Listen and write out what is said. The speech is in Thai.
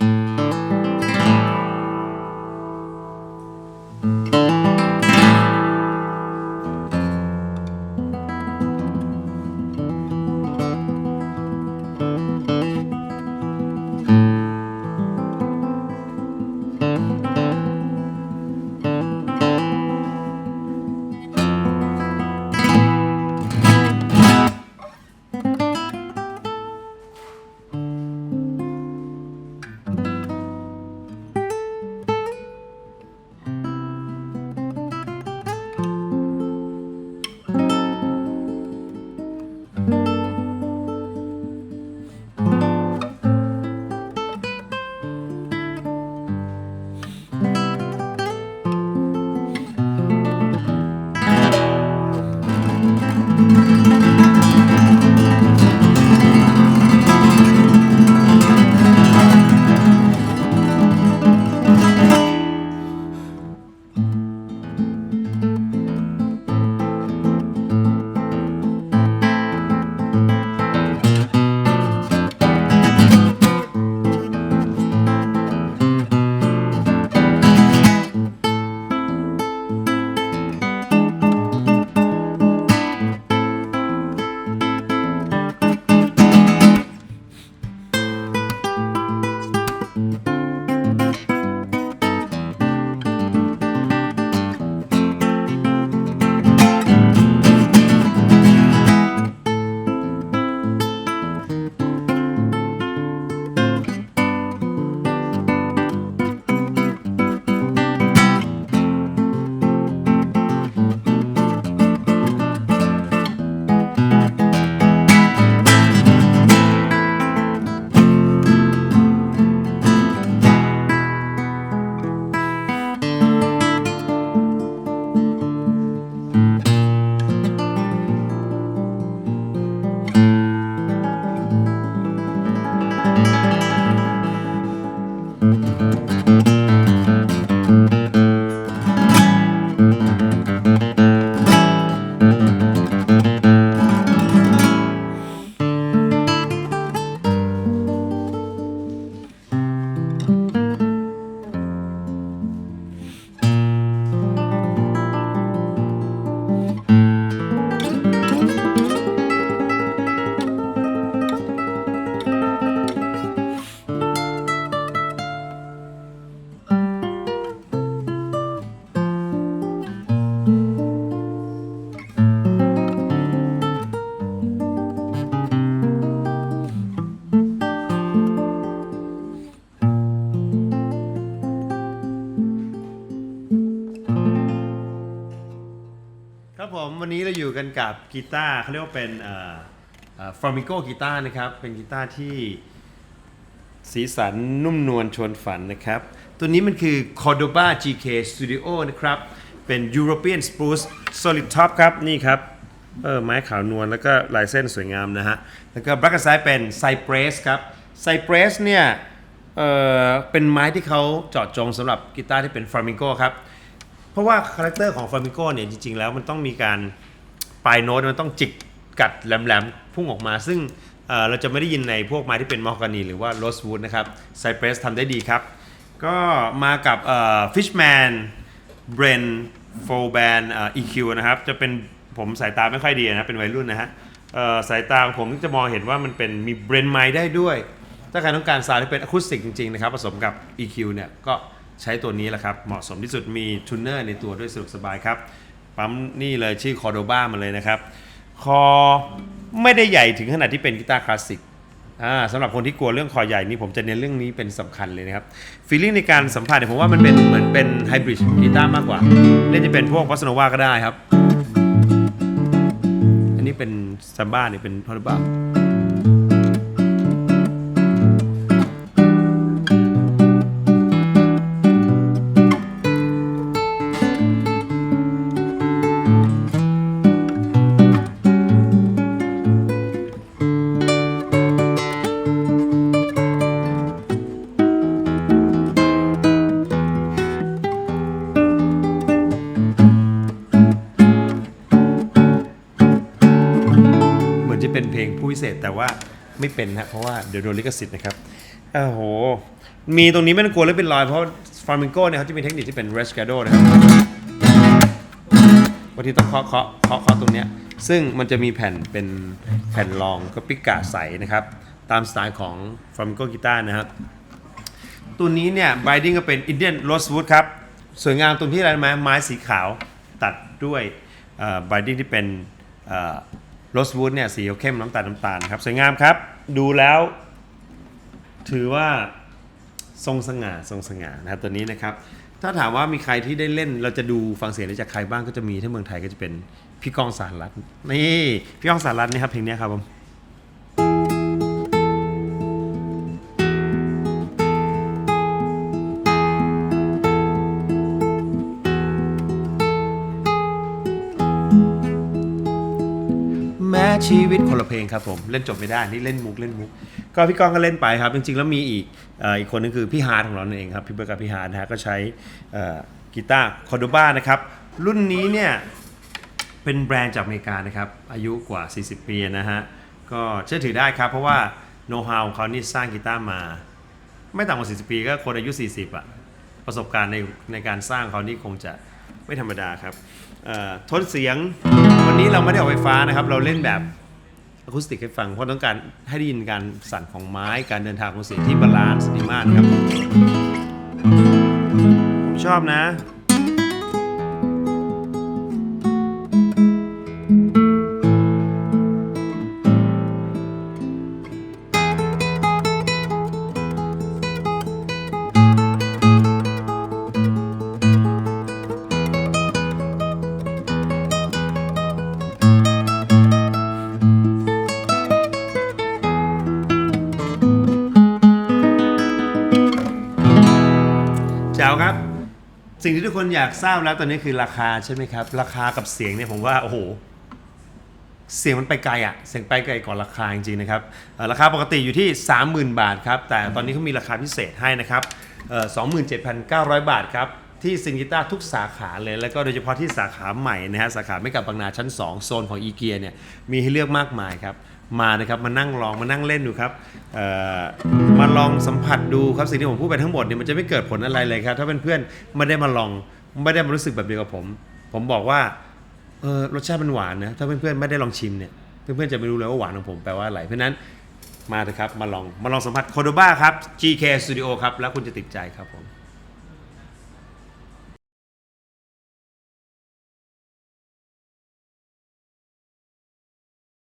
ค รับ อยู่กันกับกีตาร์เขาเรียกว่าเป็นฟลามิโกกีตาร์นะครับ เป็นกีตาร์ที่สีสันนุ่มนวลชวนฝันนะครับ ตัวนี้มันคือ Cordoba GK Studio นะครับ เป็น European Spruce Solid Top ครับ นี่ครับเออไม้ขาวนวลแล้วก็ลายเส้นสวยงามนะฮะ แล้วก็บลักก s ไซเป็น Cypress ครับ Cypress เนี่ยเออเป็นไม้ที่เขาเจาะจงสำหรับกีตาร์ที่เป็นฟลามิโกครับ เพราะว่าคาแรคเตอร์ของฟลามิโกเนี่ยจริงๆแล้วมันต้องมีการ ปลายโน้ตมันต้องจิกกัดแหลมๆ พุ่งออกมา ซึ่งเเราจะไม่ได้ยินในพวกไม้ที่เป็นมอร์กานีหรือว่าโรสวูดนะครับไซเ r รสทำได้ดีครับ ก็มากับฟิชแมนเบรนโฟแบนอ็คิวนะครับ จะเป็นผมสายตาไม่ค่อยดีนะ เป็นวัยรุ่นนะฮะสายตาของผมจะมองเห็นว่ามันเป็นมีเบรนไม้ได้ด้วย ถ้าใครต้องการซาวด์ที่เป็นอะคูสติกจริงๆนะครับผสมกับ EQ เนี่ยก็ใช้ตัวนี้แหละครับ เหมาะสมที่สุดมีทูนเนอร์ในตัวด้วยสะดวกสบายครับ ปั๊มนี่เลยชื่อคอโดบ้ามาเลยนะครับ คอไม่ได้ใหญ่ถึงขนาดที่เป็นกีตาร์คลาสสิกอ่าสำหรับคนที่กลัวเรื่องคอใหญ่นี่ผมจะเน้นเรื่องนี้เป็นสำคัญเลยนะครับฟีลลิ่งในการสัมผัสเนี่ยผมว่ามันเป็นเหมือนเป็นไฮบริดกีตาร์มากกว่า เล่นจะเป็นพวกบอสโนวาก็ได้ครับ อันนี้เป็นซัมบ้าเนี่ยเป็นคอร์ดบ้า แต่ว่าไม่เป็นนะเพราะว่าเดี๋ยวโดนลิขสิทธิ์นะครับโอ้โห มีตรงนี้ไม่ต้องกลัวเลยเป็นรอยเพราะฟลามิงโก้เนี่ยเขาจะมีเทคนิคที่เป็น r e s c a d o นะครับบางทีต้องเคาะเคาะเคาะเคาะตรงเนี้ยซึ่งมันจะมีแผ่นเป็นแผ่นรองก็ปิกาใสนะครับ ตามสไตล์ของฟลามิงโก้กีตาร์นะครับ ตัวนี้เนี่ยบดิ้งก็เป็นอินเดียนโรส w ูดครับ สวยงามตรงที่อะไรไหมไม้สีขาวตัดด้วยบดิ้งที่เป็น โรสวูดเนี่ยสีเข้มน้ำตาลน้ำตาลครับสวยงามครับ ดูแล้ว ถือว่าทรงสง่าทรงสง่านะครับตัวนี้นะครับ ถ้าถามว่ามีใครที่ได้เล่นเราจะดูฟังเสียงได้จากใครบ้างก็จะมีที่เมืองไทยก็จะเป็นพี่กองสารรัตน์นี่พี่กองสารรัตน์นี่ครับเพลงนี้ครับผม ชีวิตคนละเพลงครับผมเล่นจบไม่ได้นี่เล่นมุกเล่นมุกก็พี่ก้องก็เล่นไปครับจริงๆแล้วมีอีกเอ่ออีกคนนึงคือพี่ฮาร์ดของเรานั่นเองครับพี่เบิร์ดกับพี่ฮาร์ดนะฮะก็ใช้เอ่อกีตาร์คอร์โดบ้านะครับรุ่นนี้เนี่ยเป็นแบรนด์จากอเมริกานะครับอายุกว่า 40 ปีนะฮะก็เชื่อถือได้ครับเพราะว่าโน้ตฮาวของเขานี่สร้างกีตาร์มา ไม่ต่ำกว่า 40 ปีก็คนอายุ 40อะประสบการณ์ในในการสร้างเขานี่คงจะไม่ธรรมดาครับ ทนเสียง วันนี้เราไม่ได้ออกไฟฟ้านะครับ เราเล่นแบบอะคูสติกให้ฟัง เพราะต้องการให้ได้ยินการสั่นของไม้ การเดินทางของเสียงที่บาลานซ์ดีมากครับ ผมชอบนะ ครับ สิ่งที่ทุกคนอยากทราบแล้วตอนนี้คือราคาใช่ไหมครับ ราคากับเสียงเนี่ยผมว่าโอ้โหเสียงมันไปไกลอะเสียงไปไกลก่อนราคาจริงๆนะครับราคาปกติอยู่ที่ 30,000 บาทครับ แต่ตอนนี้เขามีราคาพิเศษให้นะครับเอ่อ27,900 บาทครับ ที่ซินกิต้าทุกสาขาเลย แล้วก็โดยเฉพาะที่สาขาใหม่นะฮะ สาขาไม่กับบางนาชั้น 2 โซนของอีเกียเนี่ย มีให้เลือกมากมายครับ มานะครับมานั่งลองมานั่งเล่นดูครับมาลองสัมผัสดูครับสิ่งที่ผมพูดไปทั้งหมดเนี่ยมันจะไม่เกิดผลอะไรเลยครับ ถ้าเพื่อนๆไม่ได้มาลองไม่ได้มารู้สึกแบบเดียวกับผม ผมบอกว่าเออรสชาติมันหวานนะถ้าเพื่อนๆไม่ได้ลองชิมเนี่ยเพื่อนๆจะไม่รู้เลยว่าหวานของผมแปลว่าอะไรเพราะฉะนั้นมาเถอะครับมาลองมาลองสัมผัสโคโดบ้าครับ GK Studio ครับแล้วคุณจะติดใจครับผม